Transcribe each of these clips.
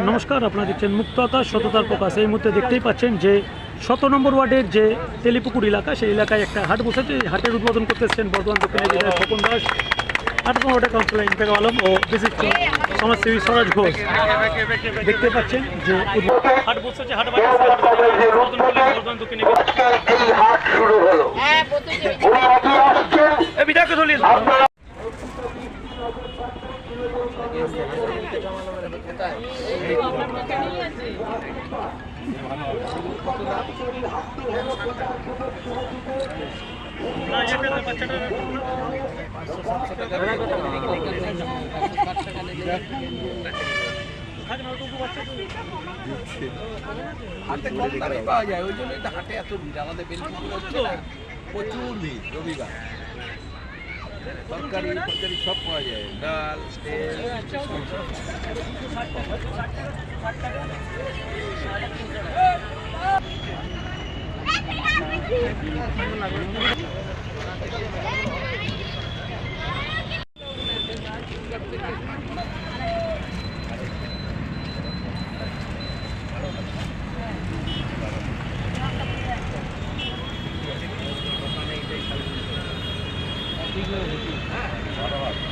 নমস্কার আপনারা দেখছেন মুক্ততা সততার প্রকাশ। এই মুহূর্তে দেখতেই পাচ্ছেন যে শত নম্বর ওয়ার্ডের যে তেলিপুকুর এলাকা সেই এলাকায় একটা হাট বসেছে। হাটের উদ্বোধন করতে এসেছেন বর্ধমান দক্ষিণের বিধায়ক খোকন দাস। আট নম্বর ওয়ার্ডের কাউন্সিলর ইন্তেক আলম ও বিশিষ্ট সমাজসেবী স্বরাজ ঘোষ। দেখতে পাচ্ছেন যে হাট বসেছে হাট বর্ধমান দক্ষিণের বিধায়ক। আজকের এই হাট শুরু হলো হ্যাঁ প্রতিযোগী উনি এগিয়ে আসছেন এই বিধায়ককে ধরিয়ে দিন। আপনারা না, এটা বাচ্চাটা থাকে না, ওটুকু বাচ্চাটা। হাটে কম দামে পাওয়া যায় ওই জন্যই তো হাটে এত ভিড় আমাদের বেলপুকুর হচ্ছে না প্রচুর ভিড় রবিবার তরকারি তরকারি সব পাওয়া যায় ডাল তেল হাতে নিয়ে এগুলো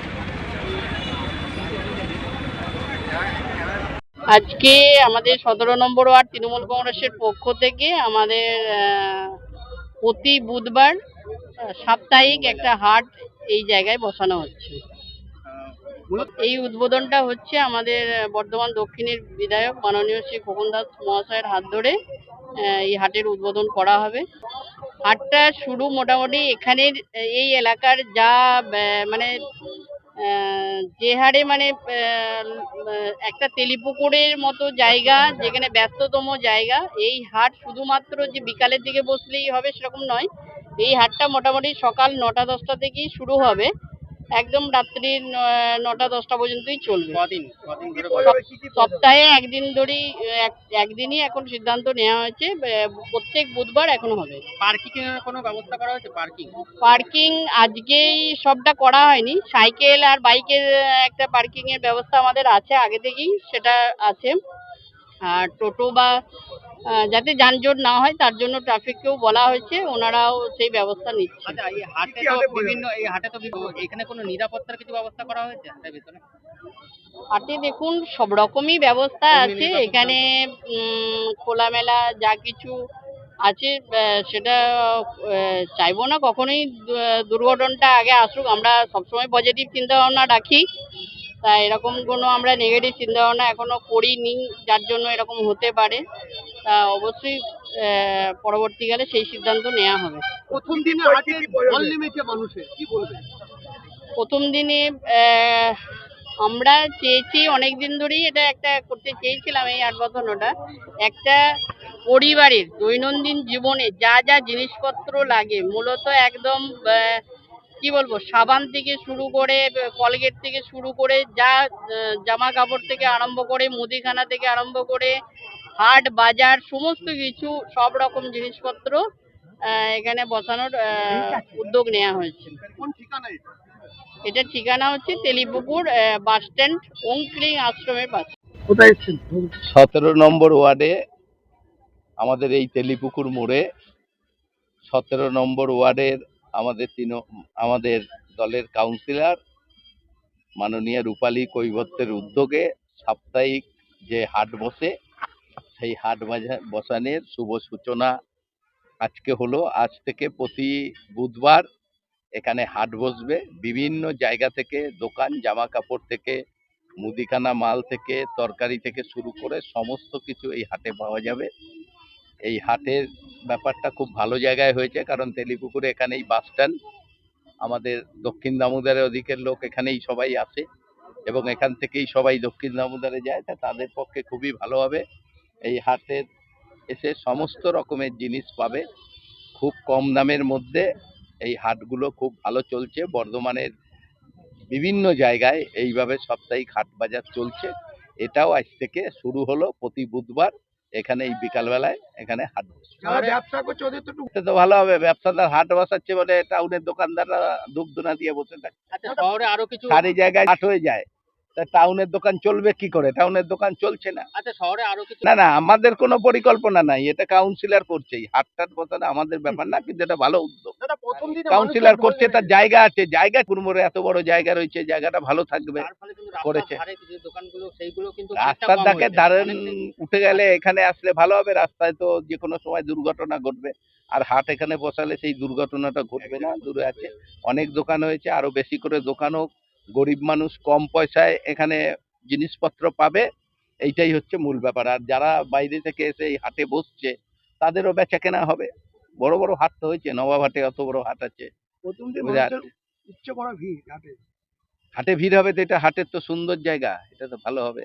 আজকে আমাদের সতেরো নম্বর ওয়ার্ড তৃণমূল কংগ্রেসের পক্ষ থেকে আমাদের প্রতি বুধবার সাপ্তাহিক একটা হাট এই জায়গায় বসানো হচ্ছে। এই উদ্বোধনটা হচ্ছে আমাদের বর্ধমান দক্ষিণের বিধায়ক মাননীয় শ্রী খোকন দাস মহাশয়ের হাত ধরে এই হাটের উদ্বোধন করা হবে। হাটটা শুরু মোটামুটি এখানের, এই এলাকার যা মানে যে হারে মানে একটা তেলিপুকুরের মতো জায়গা, যেখানে ব্যস্ততম জায়গা, এই হাট শুধুমাত্র যে বিকালের দিকে বসলেই হবে সেরকম নয়। এই হাটটা মোটামুটি সকাল নটা দশটা থেকেই শুরু হবে। একদম রাত্রি নটা দশটা পর্যন্তই চলবে। সপ- সপ্তাহে একদিন ধরেই এক- একদিনই এখন সিদ্ধান্ত নেওয়া হয়েছে প্রত্যেক বুধবার এখন হবে। পার্কিং এর কোনো ব্যবস্থা করা হয়েছে? পার্কিং? পার্কিং আজকেই সবটা করা হয়নি। সাইকেল আর বাইকের একটা পার্কিং এর ব্যবস্থা আমাদের আছে আগে থেকেই সেটা আছে। আর টোটো বা যাতে যানজট না হয় তার জন্য ট্রাফিককেও বলা হয়েছে ওনারাও সেই ব্যবস্থা নিচ্ছে আচ্ছা হাটে তো বিভিন্ন এই হাটে তো এখানে কোনো নিরাপত্তার কিছু ব্যবস্থা করা হয়েছে হাটের ভিতরে? হাটে দেখুন সব রকমই ব্যবস্থা আছে। এখানে উম, খোলামেলা যা কিছু আছে সেটা আহ, চাইব না। কখনোই দুর্ঘটনাটা আগে আসুক। আমরা সবসময় পজিটিভ চিন্তা ভাবনা রাখি। তা এরকম কোনো আমরা নেগেটিভ চিন্তা ভাবনা এখনও করিনি যার জন্য এরকম হতে পারে। তা অবশ্যই আহ, পরবর্তীকালে সেই সিদ্ধান্ত নেওয়া হবে। প্রথম দিনে মানুষের কি বলবেন? প্রথম দিনে আমরা চেয়েছি অনেক দিন ধরেই এটা একটা করতে চেয়েছিলাম এই আট বছরটা একটা পরিবারের দৈনন্দিন জীবনে যা যা জিনিসপত্র লাগে মূলত একদম কি বলব সাবান থেকে শুরু করে কলগেট থেকে শুরু করে যা জামা কাপড় থেকে আরম্ভ করে মুদিখানা থেকে আরম্ভ করে হাট বাজার সমস্ত কিছু সব রকম জিনিসপত্র আহ, এখানে বসানোর আহ, উদ্যোগ নেওয়া হয়েছে। এটা? ঠিকানা হচ্ছে তেলিপুকুর আহ, বাস স্ট্যান্ড ওংক্রিং আশ্রমের পাশে। সতেরো নম্বর ওয়ার্ডে আমাদের এই তেলিপুকুর মোড়ে সতেরো নম্বর ওয়ার্ডের আমাদের তিন, আমাদের দলের কাউন্সিলর মাননীয় রূপালী কৈবত্যের উদ্যোগে সাপ্তাহিক যে হাট বসে, সেই হাট বসানের শুভ সূচনা আজকে হলো। আজ থেকে প্রতি বুধবার এখানে হাট বসবে। বিভিন্ন জায়গা থেকে দোকান জামা কাপড় থেকে, মুদিখানা মাল থেকে, তরকারি থেকে শুরু করে সমস্ত কিছু এই হাটে পাওয়া যাবে। এই হাটের ব্যাপারটা খুব ভালো জায়গায় হয়েছে, কারণ তেলিপুকুরে এখানেই বাস স্ট্যান্ড আমাদের দক্ষিণ দামোদরের ওদিকের লোক এখানেই সবাই আসে এবং এখান থেকেই সবাই দক্ষিণ দামোদরে যায়, তা তাদের পক্ষে খুবই ভালো হবে। এই হাটের এসে সমস্ত রকমের জিনিস পাবে, খুব কম দামের মধ্যে এই হাটগুলো খুব ভালো চলছে, বর্ধমানের বিভিন্ন জায়গায় এইভাবে সাপ্তাহিক হাট বাজার চলছে। এটাও আজ থেকে শুরু হলো, প্রতি বুধবার এখানে এই বিকালবেলায় এখানে হাট বসে। ব্যবসা করছে তো ভালো হবে ব্যবসাদার হাট বসাচ্ছে বলে টাউনের দোকানদাররা দুধ দুনা দিয়ে বসে থাকে। আচ্ছা শহরে আরও কিছু সারি জায়গায় হাট হয়ে যায়। তা টাউনের দোকান চলবে কি করে? টাউনের দোকান চলছে না। আচ্ছা শহরে আরও কিছু না না আমাদের কোনো পরিকল্পনা নাই। এটা কাউন্সিলর করছে হাট টাট বসানো আমাদের ব্যাপার না কিন্তু এটা ভালো উদ্যোগ। কাউন্সিলর করছে তার জায়গা আছে। জায়গা কুড়মোড়ে এত বড় জায়গা রয়েছে জায়গাটা ভালো থাকবে। করেছে। রাস্তার ধারে কিছু দোকানগুলো সেইগুলো কিন্তু রাস্তার ধাকে ধারেন উঠে গেলে এখানে আসলে ভালো হবে রাস্তায় তো যে কোনো সময় দুর্ঘটনা ঘটবে। আর হাট এখানে বসালে সেই দুর্ঘটনাটা ঘটবে না দূরে আছে। অনেক দোকান হয়েছে আরও বেশি করে দোকান হোক। গরিব মানুষ কম পয়সায় এখানে জিনিসপত্র পাবে এইটাই হচ্ছে মূল ব্যাপার। আর যারা বাইরে থেকে এসে এই হাটে বসছে তাদেরও বেচা কেনা হবে। বড় বড় হাট তো হয়েছে নবাব হাটে অত বড় হাট আছে। প্রথম। উচ্চ করা ভিড় হাটে। হাটে ভিড় হবে তো এটা হাটের তো সুন্দর জায়গা এটা তো ভালো হবে।